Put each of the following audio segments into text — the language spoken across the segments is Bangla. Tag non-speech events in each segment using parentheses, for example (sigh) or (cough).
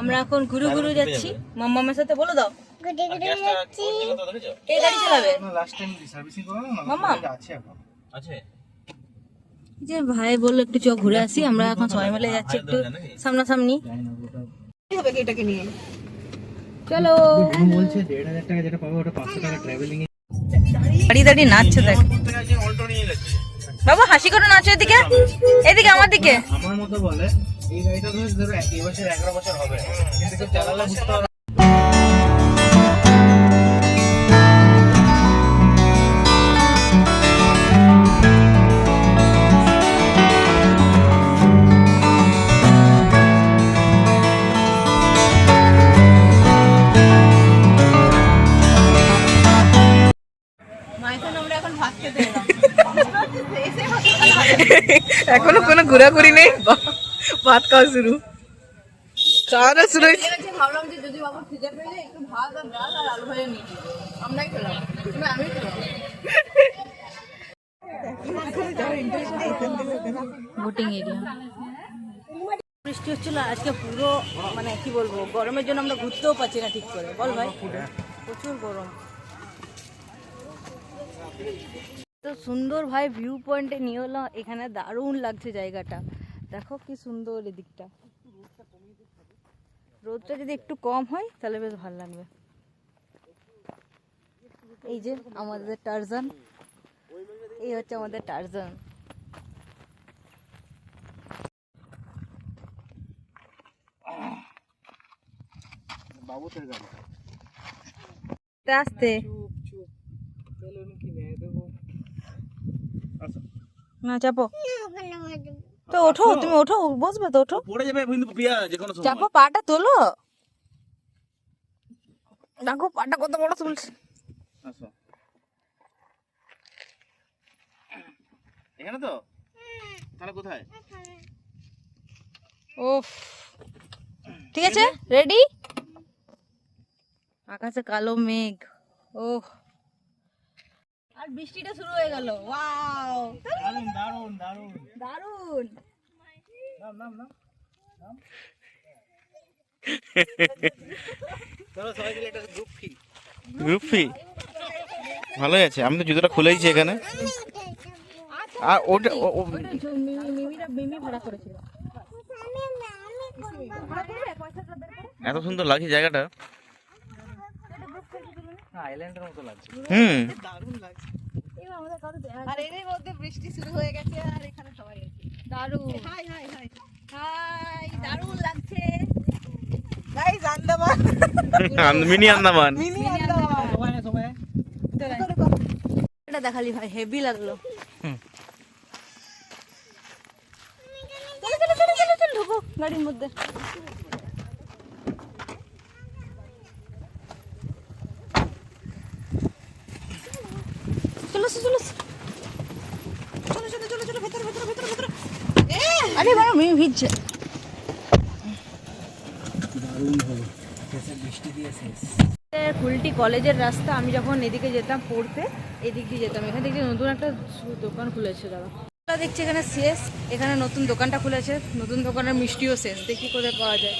আমরা এখন ঘুরে ঘুরে যাচ্ছি। মাম্মামের সাথে বলে দাও। গুটি গুটি যাচ্ছি। কত দেখেছ কে গাড়ি চালাবে? লাস্ট টাইম সার্ভিসিং করা না মাম্মা আছে যে ভাই বলল একটু চ ঘুরে আসি আমরা এখন সবাই মিলে যাচ্ছি একটু সামনাসামনি। হবে এটাকে নিয়ে? চলো। বলছে দেড় হাজার টাকা যেটা পাবে ওটা পাঁচশো টাকা ট্রাভেলিং দাঁড়িয়ে দাঁড়িয়ে নাচছে দেখ। গেছে বাবা হাসি করে নাচো এদিকে। এদিকে আমার দিকে। আমার মতো বলে। এই গাড়িটা ধরো ধরো এই বছর এগারো বছর হবে। কিন্তু কেউ চালালে বুঝতে পারবে এখনও কোনো ঘোরাঘুরি নেই? ভাত খাওয়া শুরু। খাওয়া দাওয়া শুরু ভাবলাম যে যদি বাবু খিদে পেয়ে যায় একটু ভাত আর ডাল আর আলু ভাজা নিয়ে আমরাই খেলাম। আমি খেলাম। বোটিং এরিয়া বৃষ্টি হচ্ছিল আজকে পুরো মানে কি বলব গরমের জন্য আমরা ঘুরতেও পারছি না ঠিক করে। বল ভাই। প্রচুর গরম। তো সুন্দর ভাই ভিউ পয়েন্টে নিয়ে হলো এখানে দারুণ লাগছে জায়গাটা। দেখো কি সুন্দর এদিকটা। রোদটা যদি একটু কম হয় তাহলে বেশ ভালো লাগবে। এই যে আমাদের টারজান। এই হচ্ছে আমাদের টারজান। আস্তে। না চাপো। তো ওঠো তুমি ওঠো বসবে তো ওঠো। পড়ে যাবে কিন্তু পিয়া যে কোনো সময়। চাপো পাটা তোলো। দেখো পাটা কত বড় তুলছে। আসো। এখানে তো? তাহলে কোথায়? ওফ ঠিক আছে রেডি আকাশে কালো মেঘ। ওহ। আর বৃষ্টিটা শুরু হয়ে গেল। ওয়াও দারুণ দারুণ দারুণ দারুণ। নাম নাম নাম চলো সবাই মিলে একটা গ্রুপ ফি গ্রুপ ফি ভালোই আছে আমি তো জুতোটা খুলেইছি এখানে। আর ওটা ও- ও- মিমি ভাড়া করেছিল এত সুন্দর লাগছে জায়গাটা। আইল্যান্ডের মতো লাগছে। হুম। আর এর মধ্যে বৃষ্টি শুরু হয়ে গেছে আর এখানে সবাই আছে দারুণ। High high high. হাই দারুণ লাগছে। Guys Andaman. (laughs) Mini Andaman. Mini Andaman. সবাই সবাই এটা দেখালি ভাই হেভি লাগল। হুম। চলো চলো চলো চলো চলো ঢুকো গাড়ির মধ্যে। চলো চলো চলো চলো চলো চলো চলো ভেতরে ভেতরে ভেতরে। ভেতরে আরে বাবা মেয়ে ভিজছে। কুলটি কলেজের রাস্তা আমি যখন এদিকে যেতাম পড়তে এদিক দিয়ে যেতাম। এখানে দেখছি নতুন একটা দোকান খুলেছে দাদা। দেখছি এখানে শেষ এখানে নতুন দোকানটা খুলেছে নতুন দোকানের মিষ্টিও শেষ। দেখি কোথায় পাওয়া যায়।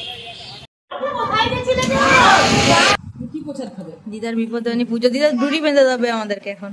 দিদার বিপদে উনি পুজো দিদার ডুরি বেঁধে দেবে আমাদেরকে এখন।